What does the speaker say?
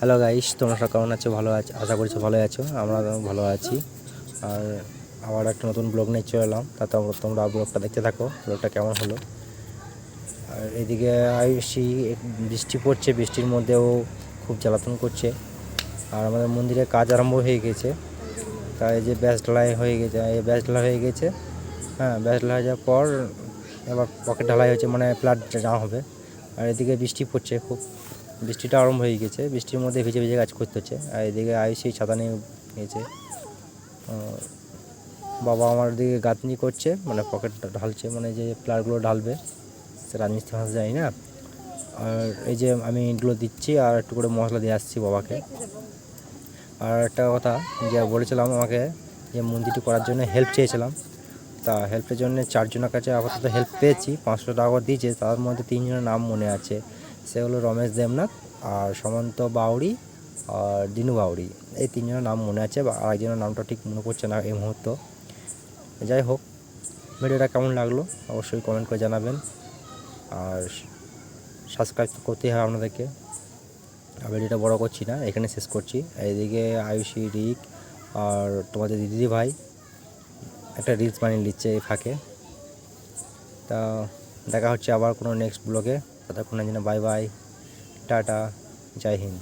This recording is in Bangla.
হ্যালো গাইস, তোমরা সব কেমন আছো? ভালো আছো আশা করছি ভালো আছো আমরা ভালো আছি। আর আবার একটা নতুন ব্লগ নিয়ে চলে এলাম, তা তোমরা ব্লগটা দেখতে থাকো ব্লগটা কেমন হলো? আর এদিকে আইসি বৃষ্টি পড়ছে, বৃষ্টির মধ্যেও খুব জ্বালাতন করছে। আর আমাদের মন্দিরে কাজ আরম্ভ হয়ে গেছে তাই যে ব্যাস ঢালাই হয়ে গেছে, এই ব্যাস ঢালাই হয়ে গেছে হ্যাঁ ব্যাস ঢালাই যাওয়ার পর এবার পকেট ঢালাই হয়েছে মানে ফ্ল্যাট যাওয়া হবে। আর এদিকে বৃষ্টি পড়ছে খুব। বৃষ্টিটা আরম্ভ হয়ে গেছে। বৃষ্টির মধ্যে ভিজে ভিজে কাজ করতে হচ্ছে। আর এদিকে আইসি ছাতা নিয়ে গেছে বাবা আমার দিকে গাঁথনি করছে মানে পকেট ঢালছে মানে যে প্লারগুলো ঢালবে সে রাজমিস্ত্রি মাস যাই না। আর এই যে আমি এগুলো দিচ্ছি, আর একটু করে মশলা দিয়ে আসছি বাবাকে। আর একটা কথা, যে বলেছিলাম আমাকে যে মন্দিরটি করার জন্য হেল্প চেয়েছিলাম। তা হেল্পের জন্য চারজনের কাছে আপাতত হেল্প পেয়েছি, পাঁচশো টাকা দিয়েছে, তার মধ্যে তিনজনের নাম মনে আছে। সে হলো রমেশ দেবনাথ আর সমন্ত বাউরি আর দিনু বাউরি এই তিনজনের নাম মনে আছে বা আরেকজনের নামটা ঠিক মনে পড়ছে না এই মুহূর্ত। যাই হোক, ভিডিওটা কেমন লাগল অবশ্যই কমেন্ট করে জানাবেন। আর সাবস্ক্রাইব তো করতেই হবে আপনাদেরকে। আর ভিডিওটা বড় করছি না, এখানে শেষ করছি। এইদিকে আয়ুষী, রিক আর তোমাদের দিদি ভাই একটা রিলস বানিয়ে নিচ্ছে এই ফাঁকে। তা দেখা হচ্ছে আবার কোনো নেক্সট ব্লগে ততক্ষণের জন্য bye bye tata Jai Hind.